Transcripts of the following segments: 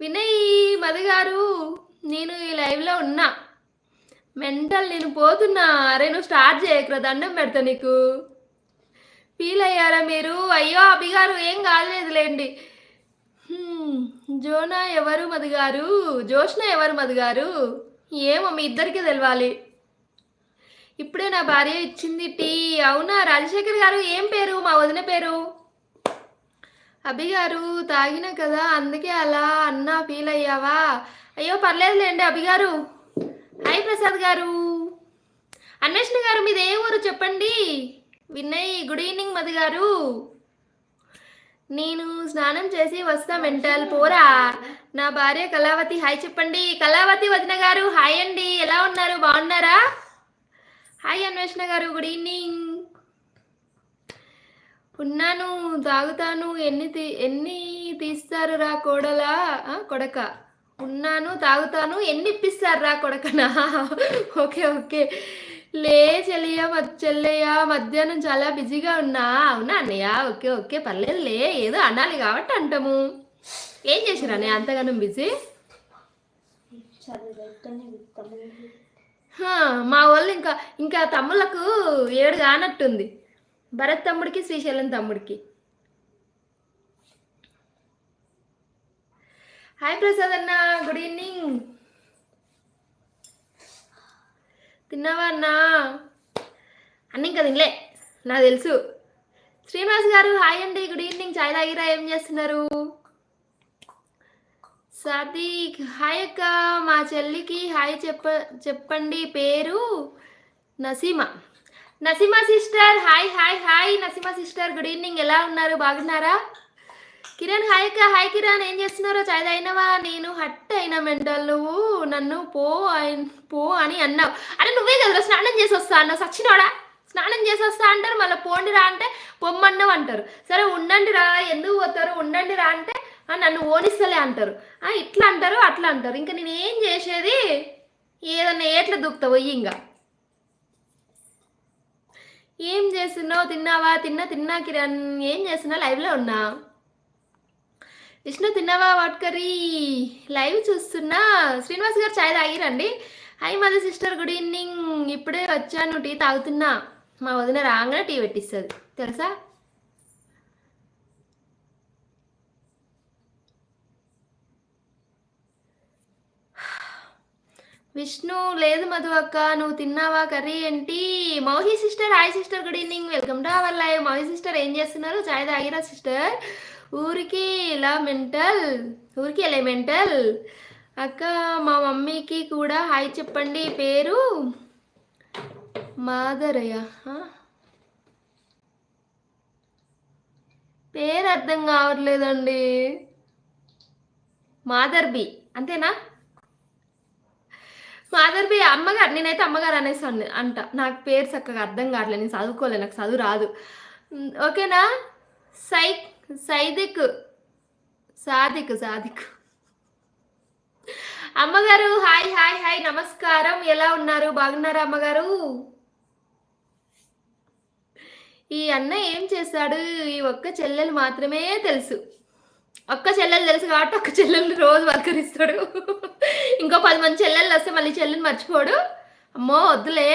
వినయ్ మధు గారు నేను ఈ లైవ్లో ఉన్నా. మెంటల్ నేను పోతున్నా. అరే నువ్వు స్టార్ట్ చేయకురా దండం పెడతా నీకు. ఫీల్ అయ్యారా మీరు? అయ్యో అభి గారు ఏం కాలేదులేండి. జోనా ఎవరు మధు గారు? జోష్న ఎవరు మధు గారు? ఏమో మీ ఇద్దరికి తెలవాలి. ఇప్పుడే నా భార్య ఇచ్చింది టీ. అవునా రాజశేఖర్ గారు ఏం పేరు? మా వదిన పేరు? అభి గారు తాగిన కదా అందుకే అలా అన్నా ఫీల్ అయ్యావా? అయ్యో పర్లేదులేండి అభి గారు. హాయ్ ప్రసాద్ గారు. అన్వేషణ గారు మీది ఏ ఊరు చెప్పండి? వినయ్ గుడ్ ఈవినింగ్ మధు గారు. నేను స్నానం చేసి వస్తా మెంటల్ పోరా. నా భార్య కళావతి హాయ్ చెప్పండి. కళావతి వదిన గారు హాయ్ అండి. ఎలా ఉన్నారు? బాగున్నారా? హాయ్ అన్వేషణ గారు గుడ్ ఈవినింగ్. ఉన్నాను తాగుతాను ఎన్ని తీ ఎన్ని తీస్తారు రా కోడలా? కొడక. ఉన్నాను తాగుతాను ఎన్ని ఇప్పిస్తారు రా కొడకనా? Okay okay. లే చెల్లయ్య చెల్లయ్యా చెల్లయ్య మధ్యాహ్నం చాలా బిజీగా ఉన్నా. అవునా అన్నయ్య? Okay okay. పర్లేదు లే ఏదో అనాలి కాబట్టి అంటాము. ఏం చేసిరా అన్నయ్య? అంతగానం బిజీ? మా వాళ్ళు ఇంకా ఇంకా తమ్ముళ్ళకు ఏడు కానట్టుంది భరత్ తమ్ముడికి శ్రీశైలం తమ్ముడికి. హాయ్ ప్రసాద్ అన్న గుడ్ ఈవినింగ్. తిన్నావా అన్నా? అన్న ఇంకా తినలే నాకు తెలుసు. శ్రీనివాస్ గారు హాయ్ అండి గుడ్ ఈవినింగ్. చాయ్ తాగిరా ఏం చేస్తున్నారు? సాదిక్ హాయ్ అక్క మా చెల్లికి హాయ్ చెప్ప చెప్పండి పేరు Naseema. Naseema sister hi hi hi. Naseema sister good evening. ఎలా ఉన్నారు? బాగున్నారా? కిరణ్ హాయ్ అక్క. హాయ్ కిరణ్. ఏం చేస్తున్నారో? చాయ్ అయినవా నేను హట్ అయినా మెంటల్ నువ్వు నన్ను పో పో అని అన్నావు. అరే నువ్వే కదా స్నానం చేసి వస్తా అన్నావు. సచ్చినోడా? స్నానం చేసి వస్తా అంటారు. మళ్ళీ పోండి రా అంటే పొమ్మన్నావు అంటారు. సరే ఉండండి రా. ఎందుకు పోతారు? ఉండండి రా అంటే నన్ను ఓనిస్తలే అంటారు. ఇట్లా అంటారు అట్లా అంటారు. ఇంకా నేను ఏం చేసేది? ఏదన్నా ఏట్లా దూకుతా ఇంకా ఏం చేస్తున్నావు? తిన్నావా? తిన్నా తిన్నా కిరణ్. ఏం చేస్తున్నా లైవ్లో ఉన్నా. విష్ణు తిన్నావా? వాట్ కర్రీ లైవ్ చూస్తున్నా. శ్రీనివాస్ గారు చాయ్ తాగిరండి. Hi mother sister good evening ఇప్పుడే వచ్చాను. టీ తాగుతున్నా. మా వదిన రాగానే టీ పెట్టిస్తుంది. తెలుసా? విష్ణు లేదు మధు అక్క నువ్వు తిన్నావా కర్రీ ఏంటి? Mouhi sister hi sister good evening welcome to our live Mouhi sister ఏం చేస్తున్నారు? చాయ్ తాగిరా సిస్టర్ ఊరికి ఇలా మెంటల్ ఊరికి ఎలా మెంటల్ అక్క మా మమ్మీకి కూడా హాయ్ చెప్పండి. పేరు? మాధరయ్య. పేరు అర్థం కావట్లేదండి. మాధర్బి అంతేనా? మాదర్బి అమ్మగారు నేనైతే అమ్మగారు అనేసి అంట. నాకు పేరు చక్కగా అర్థం కావట్లేదు నేను చదువుకోలేదు నాకు చదువు రాదు. ఓకేనా? సై సైదిక్ సాదిక్ సాదిక్. అమ్మగారు హాయ్ హాయ్ హాయ్ నమస్కారం. ఎలా ఉన్నారు? బాగున్నారా అమ్మగారు? ఈ అన్న ఏం చేశాడు? ఈ ఒక్క చెల్లెలు మాత్రమే తెలుసు. ఒక్క చెల్లెలు తెలుసు కాబట్టి ఒక్క చెల్లెలు రోజు పలకరిస్తాడు ఇంకో పది మంది చెల్లెళ్ళు వస్తే మళ్ళీ చెల్లెని మర్చిపోడు. అమ్మో వద్దులే.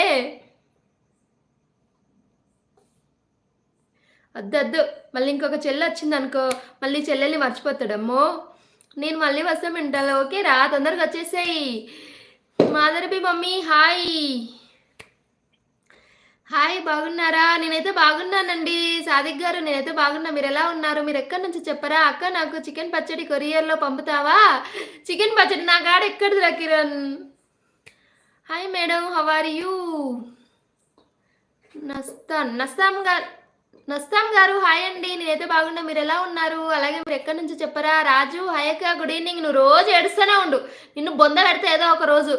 వద్దు వద్దు. మళ్ళీ ఇంకొక చెల్లి వచ్చింది అనుకో మళ్ళీ చెల్లెల్ని మర్చిపోతాడు. అమ్మో నేను మళ్ళీ వస్తాం వింటాను ఓకే రా తొందరగా వచ్చేసాయి. మాదరబి మమ్మీ హాయ్. హాయ్ బాగున్నారా? నేనైతే బాగున్నానండి. సాదిక్ గారు నేనైతే బాగున్నా. మీరు ఎలా ఉన్నారు? మీరు ఎక్కడి నుంచి చెప్పరా? అక్క నాకు చికెన్ పచ్చడి కొరియర్లో పంపుతావా? చికెన్ పచ్చడి నా కాడ ఎక్కడిదిరా Kiran? Hi madam how are you? Nastan Nastam గారు నస్తాం గారు హాయ్ అండి. నేనైతే బాగున్నా. మీరు ఎలా ఉన్నారు? అలాగే మీరు ఎక్కడి నుంచి చెప్పరా? రాజు హాయ్ అక్క గుడ్ ఈవినింగ్. నువ్వు రోజు ఏడుస్తూనే ఉండు. నిన్ను బొంద పెడితే ఏదో ఒక రోజు.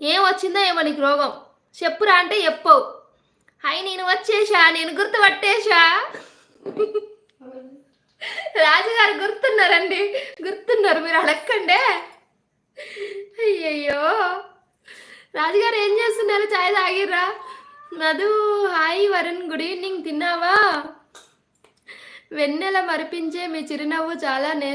ఏం వచ్చిందో ఏమో నీకు రోగం. చెప్పురా అంటే చెప్పవు. హాయ్ నేను వచ్చేసా నేను గుర్తుపట్టేశా రాజుగారు గుర్తున్నారండి గుర్తున్నారు మీరు అడక్కండే. అయ్యయ్యో. రాజుగారు ఏం చేస్తున్నారు? చాయ్ తాగిర్రా? Madhu hi Varun good evening తిన్నావా? వెన్నెల మరిపించే మీ చిరునవ్వు చాలా నే